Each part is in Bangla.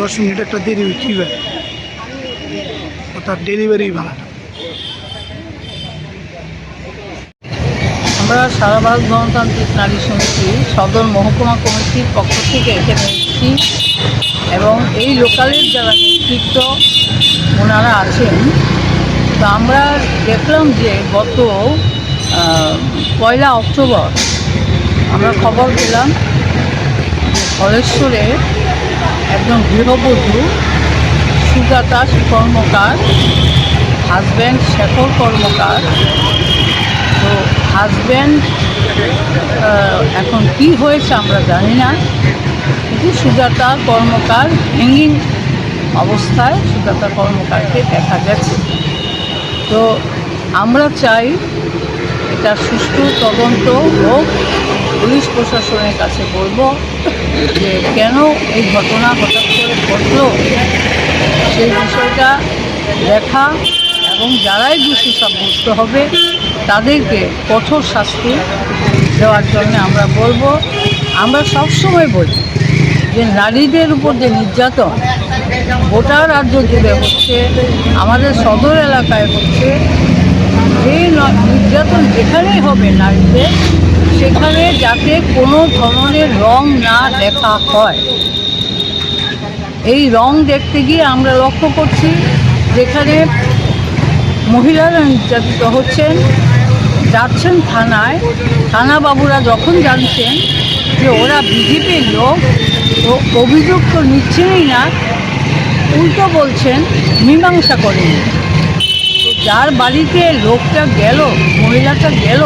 দশ মিনিট একটা দেরি হচ্ছে কীভাবে অর্থাৎ ডেলিভারি ভাড়াটা। আমরা সারা ভারত গণতান্ত্রিক নারী সমিতি, সদর মহকুমা কমিটির পক্ষ থেকে এখানে এসেছি এবং এই লোকালের যারা নেতৃত্ব, ওনারা আছেন, তো আমরা দেখলাম যে গত পয়লা অক্টোবর আমরা খবর পেলাম হলেশ্বরে একজন গৃহবধূ, সুজাতা কর্মকার হাজব্যান্ড শেখর কর্মকার। তো হাজব্যান্ড এখন কি হয়েছে আমরা জানি না। কিন্তু সুজাতা কর্মকার হ্যাঙ্গিং অবস্থায় সুজাতা কর্মকারকে দেখা গেছে। তো আমরা চাই এটা সুষ্ঠু তদন্ত হোক। পুলিশ প্রশাসনের কাছে বলব যে কেন এই ঘটনা হঠাৎ করে ঘটলো? সেই বিষয়টা দেখা এবং যারাই দোষী সাব্যস্ত হবে, তাদেরকে কঠোর শাস্তি দেওয়ার জন্য আমরা বলব। আমরা সবসময় বলি যে নারীদের উপর যে নির্যাতন, গোটা রাজ্য জুড়ে হচ্ছে, আমাদের সদর এলাকায় হচ্ছে এই নির্যাতন যেখানেই হবে নারীদের সেখানে যাতে কোনো ধরনের রং না দেখা হয়। এই রং দেখতে গিয়ে আমরা লক্ষ্য করছি, যেখানে মহিলারা নির্যাতিত হচ্ছেন, যাচ্ছেন থানায়। থানা বাবুরা যখন জানছেন যে ওরা বিজেপির লোক তো অভিযোগ তো নিচ্ছেনই না, উল্টো বলছেন, মীমাংসা করেন। তো যার বাড়িতে লোকটা গেল, মহিলাটা গেল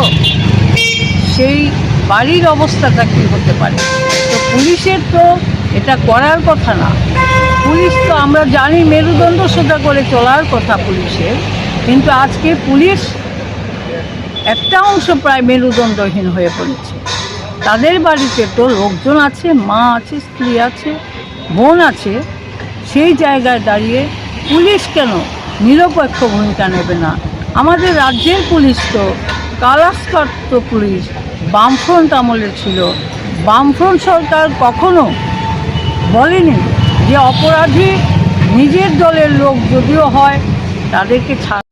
সেই বাড়ির অবস্থাটা কী হতে পারে? তো পুলিশের তো এটা করার কথা না। পুলিশ তো আমরা জানি মেরুদণ্ড সোজা করে চলার কথা পুলিশের, কিন্তু আজকে পুলিশ একটা অংশ প্রায় মেরুদণ্ডহীন হয়ে পড়েছে। তাদের বাড়িতে তো লোকজন আছে, মা আছে, স্ত্রী আছে, বোন আছে। সেই জায়গায় দাঁড়িয়ে পুলিশ কেন নিরপেক্ষ ভূমিকা নেবে না? আমাদের রাজ্যের পুলিশ তো কালাস্কার্ত পুলিশ বামফ্রন্ট আমলে ছিল। বামফ্রন্ট সরকার কখনো বলেনি যে অপরাধী নিজের দলের লোক যদিও হয়, তাদেরকে ছাড়